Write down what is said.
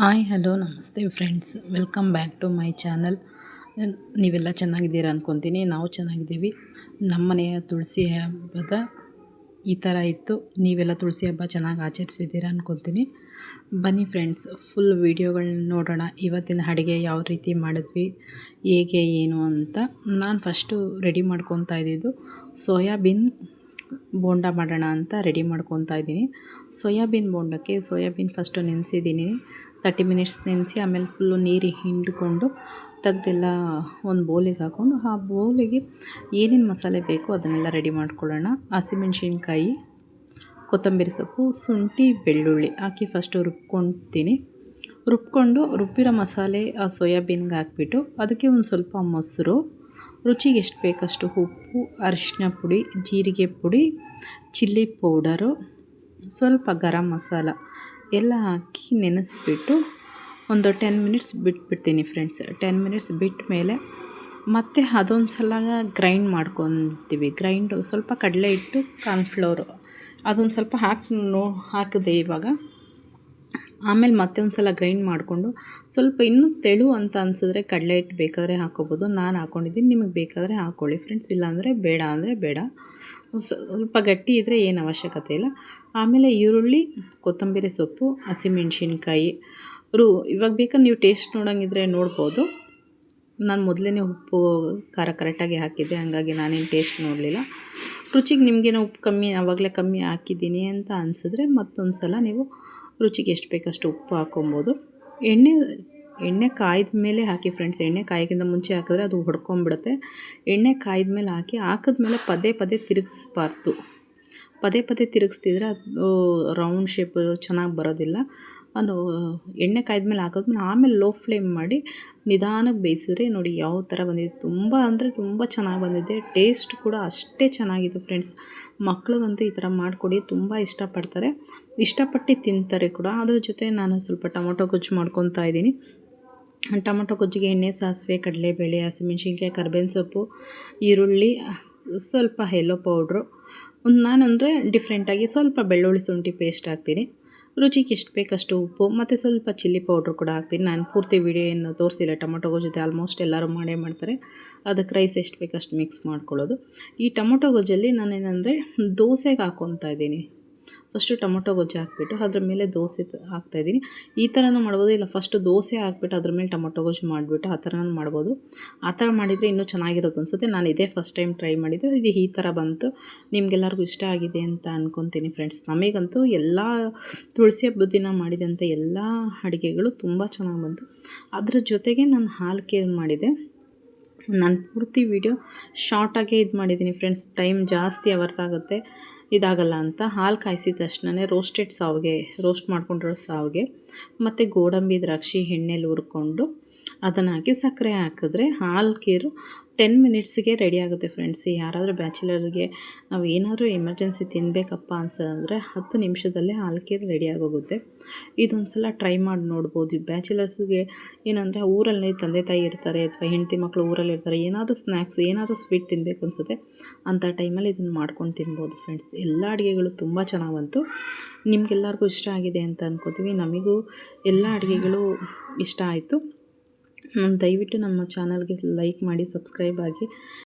Hi, hello, ನಮಸ್ತೆ friends. Welcome back to my channel. ನೀವೆಲ್ಲ ಚೆನ್ನಾಗಿದ್ದೀರಾ ಅಂದ್ಕೊತೀನಿ ನಾವು ಚೆನ್ನಾಗಿದ್ದೀವಿ. ನಮ್ಮನೆಯ ತುಳಸಿ ಹಬ್ಬದ ಈ ಥರ ಇತ್ತು. ನೀವೆಲ್ಲ ತುಳಸಿ ಹಬ್ಬ ಚೆನ್ನಾಗಿ ಆಚರಿಸಿದ್ದೀರಾ ಅಂದ್ಕೊತೀನಿ ಬನ್ನಿ ಫ್ರೆಂಡ್ಸ್ ಫುಲ್ ವೀಡಿಯೋಗಳನ್ನ ನೋಡೋಣ. ಇವತ್ತಿನ ಅಡುಗೆ ಯಾವ ರೀತಿ ಮಾಡಿದ್ವಿ, ಹೇಗೆ, ಏನು ಅಂತ ನಾನು ಫಸ್ಟು ರೆಡಿ ಮಾಡ್ಕೊತಾ ಇದ್ದಿದ್ದು ಸೋಯಾಬೀನ್ ಬೋಂಡ ಮಾಡೋಣ ಅಂತ ರೆಡಿ ಮಾಡ್ಕೊತಾ ಇದ್ದೀನಿ. ಸೋಯಾಬೀನ್ ಬೋಂಡಕ್ಕೆ ಸೋಯಾಬೀನ್ ಫಸ್ಟು ನೆನೆಸಿದ್ದೀನಿ. ತರ್ಟಿ ಮಿನಿಟ್ಸ್ ನೆನೆಸಿ ಆಮೇಲೆ ಫುಲ್ಲು ನೀರು ಹಿಂಡ್ಕೊಂಡು ತೆಗ್ದೆಲ್ಲ ಒಂದು ಬೌಲಿಗೆ ಹಾಕ್ಕೊಂಡು ಆ ಬೌಲಿಗೆ ಏನೇನು ಮಸಾಲೆ ಬೇಕೋ ಅದನ್ನೆಲ್ಲ ರೆಡಿ ಮಾಡ್ಕೊಳ್ಳೋಣ. ಹಸಿಮೆಣ್ಸಿನ್ಕಾಯಿ, ಕೊತ್ತಂಬರಿ ಸೊಪ್ಪು, ಶುಂಠಿ, ಬೆಳ್ಳುಳ್ಳಿ ಹಾಕಿ ಫಸ್ಟು ರುಬ್ಕೊಳ್ತೀನಿ ರುಬ್ಕೊಂಡು ರುಬ್ಬಿರೋ ಮಸಾಲೆ ಆ ಸೋಯಾಬೀನ್ಗೆ ಹಾಕ್ಬಿಟ್ಟು ಅದಕ್ಕೆ ಒಂದು ಸ್ವಲ್ಪ ಮೊಸರು, ರುಚಿಗೆ ಎಷ್ಟು ಬೇಕಷ್ಟು ಉಪ್ಪು ಅರಿಶಿನ ಪುಡಿ, ಜೀರಿಗೆ ಪುಡಿ, ಚಿಲ್ಲಿ ಪೌಡರು, ಸ್ವಲ್ಪ ಗರಂ ಮಸಾಲ. ಎಲ್ಲ ಹಾಕಿ ನೆನೆಸ್ಬಿಟ್ಟು ಒಂದು ಟೆನ್ ಮಿನಿಟ್ಸ್ ಬಿಟ್ಬಿಡ್ತೀನಿ ಫ್ರೆಂಡ್ಸ್ ಟೆನ್ ಮಿನಿಟ್ಸ್ ಬಿಟ್ಟ ಮೇಲೆ ಮತ್ತೆ ಅದೊಂದು ಸಲ ಗ್ರೈಂಡ್ ಮಾಡ್ಕೊತೀವಿ. ಗ್ರೈಂಡು ಸ್ವಲ್ಪ ಕಡಲೆ ಹಿಟ್ಟು ಕಾರ್ನ್ಫ್ಲೋರು ಅದೊಂದು ಸ್ವಲ್ಪ ಹಾಕಿ ನೋ ಹಾಕಿದೆ ಇವಾಗ ಆಮೇಲೆ ಮತ್ತೆ ಒಂದು ಸಲ ಗ್ರೈಂಡ್ ಮಾಡಿಕೊಂಡು ಸ್ವಲ್ಪ ಇನ್ನೂ ತೆಳು ಅಂತ ಅನಿಸಿದ್ರೆ ಕಡಲೆ ಹಿಟ್ಟು ಬೇಕಾದರೆ ಹಾಕೋಬೋದು. ನಾನು ಹಾಕ್ಕೊಂಡಿದ್ದೀನಿ ನಿಮಗೆ ಬೇಕಾದರೆ ಹಾಕ್ಕೊಳ್ಳಿ ಫ್ರೆಂಡ್ಸ್ ಇಲ್ಲಾಂದರೆ ಬೇಡ ಅಂದರೆ ಬೇಡ. ಸ್ವಲ್ಪ ಗಟ್ಟಿ ಇದ್ದರೆ ಏನು ಅವಶ್ಯಕತೆ ಇಲ್ಲ. ಆಮೇಲೆ ಈರುಳ್ಳಿ, ಕೊತ್ತಂಬರಿ ಸೊಪ್ಪು, ಹಸಿಮೆಣ್ಸಿನ್ಕಾಯಿ ರು, ಇವಾಗ ಬೇಕಾದ್ರೆ ನೀವು ಟೇಸ್ಟ್ ನೋಡೋಂಗಿದ್ರೆ ನೋಡ್ಬೋದು. ನಾನು ಮೊದಲೇ ಉಪ್ಪು, ಖಾರ ಕರೆಕ್ಟಾಗಿ ಹಾಕಿದ್ದೆ. ಹಾಗಾಗಿ ನಾನೇನು ಟೇಸ್ಟ್ ನೋಡಲಿಲ್ಲ. ರುಚಿಗೆ ನಿಮಗೇನೋ ಉಪ್ಪು ಕಮ್ಮಿ ಆವಾಗಲೇ ಕಮ್ಮಿ ಹಾಕಿದ್ದೀನಿ ಅಂತ ಅನಿಸಿದ್ರೆ ಮತ್ತೊಂದು ಸಲ ನೀವು ರುಚಿಗೆ ಎಷ್ಟು ಬೇಕಷ್ಟು ಉಪ್ಪು ಹಾಕ್ಕೊಬೋದು ಎಣ್ಣೆ ಎಣ್ಣೆ ಕಾಯ್ದ ಮೇಲೆ ಹಾಕಿ ಫ್ರೆಂಡ್ಸ್ ಎಣ್ಣೆ ಕಾಯೋಕ್ಕಿಂತ ಮುಂಚೆ ಹಾಕಿದ್ರೆ ಅದು ಹೊಡ್ಕೊಂಬಿಡುತ್ತೆ ಎಣ್ಣೆ ಕಾಯ್ದ ಮೇಲೆ ಹಾಕಿ ಹಾಕಿದ್ಮೇಲೆ ಪದೇ ಪದೇ ತಿರುಗಿಸ್ಬಾರ್ದು. ಪದೇ ಪದೇ ತಿರುಗಿಸ್ತಿದ್ರೆ ಅದು ರೌಂಡ್ ಶೇಪ್ ಚೆನ್ನಾಗಿ ಬರೋದಿಲ್ಲ. ಅದು ಎಣ್ಣೆ ಕಾಯ್ದ್ಮೇಲೆ ಹಾಕಿದ್ಮೇಲೆ ಆಮೇಲೆ ಲೋ ಫ್ಲೇಮ್ ಮಾಡಿ ನಿಧಾನಕ್ಕೆ ಬೇಯಿಸಿದ್ರೆ ನೋಡಿ ಯಾವ ಥರ ಬಂದಿದೆ. ತುಂಬ ಅಂದರೆ ತುಂಬ ಚೆನ್ನಾಗಿ ಬಂದಿದೆ. ಟೇಸ್ಟ್ ಕೂಡ ಅಷ್ಟೇ ಚೆನ್ನಾಗಿದೆ ಫ್ರೆಂಡ್ಸ್ ಮಕ್ಳಿಗಂತೂ ಈ ಥರ ಮಾಡಿಕೊಡಿ, ತುಂಬ ಇಷ್ಟಪಡ್ತಾರೆ. ಇಷ್ಟಪಟ್ಟು ತಿಂತಾರೆ ಕೂಡ. ಅದ್ರ ಜೊತೆ ನಾನು ಸ್ವಲ್ಪ ಟೊಮೊಟೊ ಗೊಜ್ಜು ಮಾಡ್ಕೊತಾ ಇದ್ದೀನಿ. ಟೊಮೊಟೊ ಗೊಜ್ಜಿಗೆ ಎಣ್ಣೆ, ಸಾಸಿವೆ, ಕಡಲೆಬೇಳೆ, ಹಸಿಮೆಣ್ಸಿನ್ಕಾಯಿ, ಕರ್ಬೇವಿನ ಸೊಪ್ಪು, ಈರುಳ್ಳಿ, ಸ್ವಲ್ಪ ಎಲ್ಲೋ ಪೌಡ್ರು ಒಂದು ನಾನಂದರೆ ಡಿಫ್ರೆಂಟಾಗಿ ಸ್ವಲ್ಪ ಬೆಳ್ಳುಳ್ಳಿ ಶುಂಠಿ ಪೇಸ್ಟ್ ಹಾಕ್ತೀನಿ. ರುಚಿಗೆ ಎಷ್ಟು ಬೇಕಷ್ಟು ಉಪ್ಪು, ಮತ್ತು ಸ್ವಲ್ಪ ಚಿಲ್ಲಿ ಪೌಡ್ರ್ ಕೂಡ ಹಾಕ್ತೀನಿ. ನಾನು ಪೂರ್ತಿ ವಿಡಿಯೋ ಏನು ತೋರಿಸಿಲ್ಲ ಟೊಮೊಟೊ ಜೊತೆ ಆಲ್ಮೋಸ್ಟ್ ಎಲ್ಲರೂ ಮಾಡೇ ಮಾಡ್ತಾರೆ. ಅದಕ್ಕೆ ರೈಸ್ ಎಷ್ಟು ಬೇಕಷ್ಟು ಮಿಕ್ಸ್ ಮಾಡ್ಕೊಳ್ಳೋದು. ಈ ಟೊಮೊಟೊ ಗೊಜ್ಜಲ್ಲಿ ನಾನೇನಂದರೆ, ದೋಸೆಗೆ ಹಾಕ್ಕೊತಾ ಇದ್ದೀನಿ. ಫಸ್ಟು ಟೊಮೊಟೊ ಗೊಜ್ಜು ಹಾಕ್ಬಿಟ್ಟು ಅದ್ರ ಮೇಲೆ ದೋಸೆ ಹಾಕ್ತಾಯಿದ್ದೀನಿ ಈ ಥರನೂ ಮಾಡ್ಬೋದು, ಇಲ್ಲ ಫಸ್ಟು ದೋಸೆ ಹಾಕ್ಬಿಟ್ಟು ಅದ್ರ ಮೇಲೆ ಟೊಮೊಟೊ ಗೊಜ್ಜು ಮಾಡಿಬಿಟ್ಟು ಆ ಥರನೂ ಮಾಡ್ಬೋದು. ಆ ಥರ ಮಾಡಿದರೆ ಇನ್ನೂ ಚೆನ್ನಾಗಿರುತ್ತೆ ಅನಿಸುತ್ತೆ. ನಾನು ಇದೇ ಫಸ್ಟ್ ಟೈಮ್ ಟ್ರೈ ಮಾಡಿದ್ದು. ಇದು ಈ ಥರ ಬಂತು. ನಿಮಗೆಲ್ಲರಿಗೂ ಇಷ್ಟ ಆಗಿದೆ ಅಂತ ಅಂದ್ಕೊತೀನಿ ಫ್ರೆಂಡ್ಸ್ ನಮಗಂತೂ ಎಲ್ಲ ತುಳಸಿ ಹಬ್ಬದ ದಿನ ಮಾಡಿದಂಥ ಎಲ್ಲ ಅಡುಗೆಗಳು ತುಂಬ ಚೆನ್ನಾಗಿ ಬಂತು. ಅದರ ಜೊತೆಗೆ ನಾನು ಹಾಲು ಕೇರ್ ಮಾಡಿದೆ. ನಾನು ಪೂರ್ತಿ ವೀಡಿಯೋ ಶಾರ್ಟಾಗೇ ಇದು ಮಾಡಿದ್ದೀನಿ ಫ್ರೆಂಡ್ಸ್ ಟೈಮ್ ಜಾಸ್ತಿ ಅವರ್ಸ್ ಆಗುತ್ತೆ. ಇದಾಗಲ್ಲ ಅಂತ ಹಾಲು ಕಾಯಿಸಿದ ತಕ್ಷಣನೇ ರೋಸ್ಟೆಡ್ ಸಾವಿಗೆ ರೋಸ್ಟ್ ಮಾಡ್ಕೊಂಡಿರೋ ಸಾವಿಗೆ, ಮತ್ತು ಗೋಡಂಬಿ ದ್ರಾಕ್ಷಿ ಎಣ್ಣೆಲಿ ಹುರ್ಕೊಂಡು ಅದನ್ನು ಹಾಕಿ ಸಕ್ಕರೆ ಹಾಕಿದ್ರೆ ಹಾಲು ಕೀರು ಟೆನ್ ಮಿನಿಟ್ಸ್ಗೆ ರೆಡಿ ಆಗುತ್ತೆ ಫ್ರೆಂಡ್ಸ್ ಯಾರಾದರೂ ಬ್ಯಾಚುಲರ್ಗೆ ನಾವು ಏನಾದರೂ ಎಮರ್ಜೆನ್ಸಿ ತಿನ್ನಬೇಕಪ್ಪ ಅನ್ಸೋದಂದ್ರೆ ಹತ್ತು ನಿಮಿಷದಲ್ಲೇ ಹಾಲ್ಕೀರ್ ರೆಡಿ ಆಗೋಗುತ್ತೆ. ಇದೊಂದು ಸಲ ಟ್ರೈ ಮಾಡಿ ನೋಡ್ಬೋದು. ಬ್ಯಾಚುಲರ್ಸ್ಗೆ ಏನಂದರೆ ಊರಲ್ಲಿ ತಂದೆ ತಾಯಿ ಇರ್ತಾರೆ ಅಥವಾ ಹೆಂಡತಿ ಮಕ್ಕಳು ಊರಲ್ಲಿ ಇರ್ತಾರೆ, ಏನಾದರೂ ಸ್ನ್ಯಾಕ್ಸ್ ಏನಾದರೂ ಸ್ವೀಟ್ ತಿನ್ನಬೇಕು ಅನ್ಸುತ್ತೆ ಅಂಥ ಟೈಮಲ್ಲಿ ಇದನ್ನು ಮಾಡ್ಕೊಂಡು ತಿನ್ಬೋದು ಫ್ರೆಂಡ್ಸ್ ಎಲ್ಲ ಅಡುಗೆಗಳು ತುಂಬ ಚೆನ್ನಾಗಿ ಬಂತು ನಿಮಗೆಲ್ಲರಿಗೂ ಇಷ್ಟ ಆಗಿದೆ ಅಂತ ಅನ್ಕೋತೀವಿ. ನಮಗೂ ಎಲ್ಲ ಅಡುಗೆಗಳು ಇಷ್ಟ ಆಯಿತು. ದಯವಿಟ್ಟು ನಮ್ಮ ಚಾನಲ್ಗೆ ಲೈಕ್ ಮಾಡಿ ಸಬ್ಸ್ಕ್ರೈಬ್ ಆಗಿ.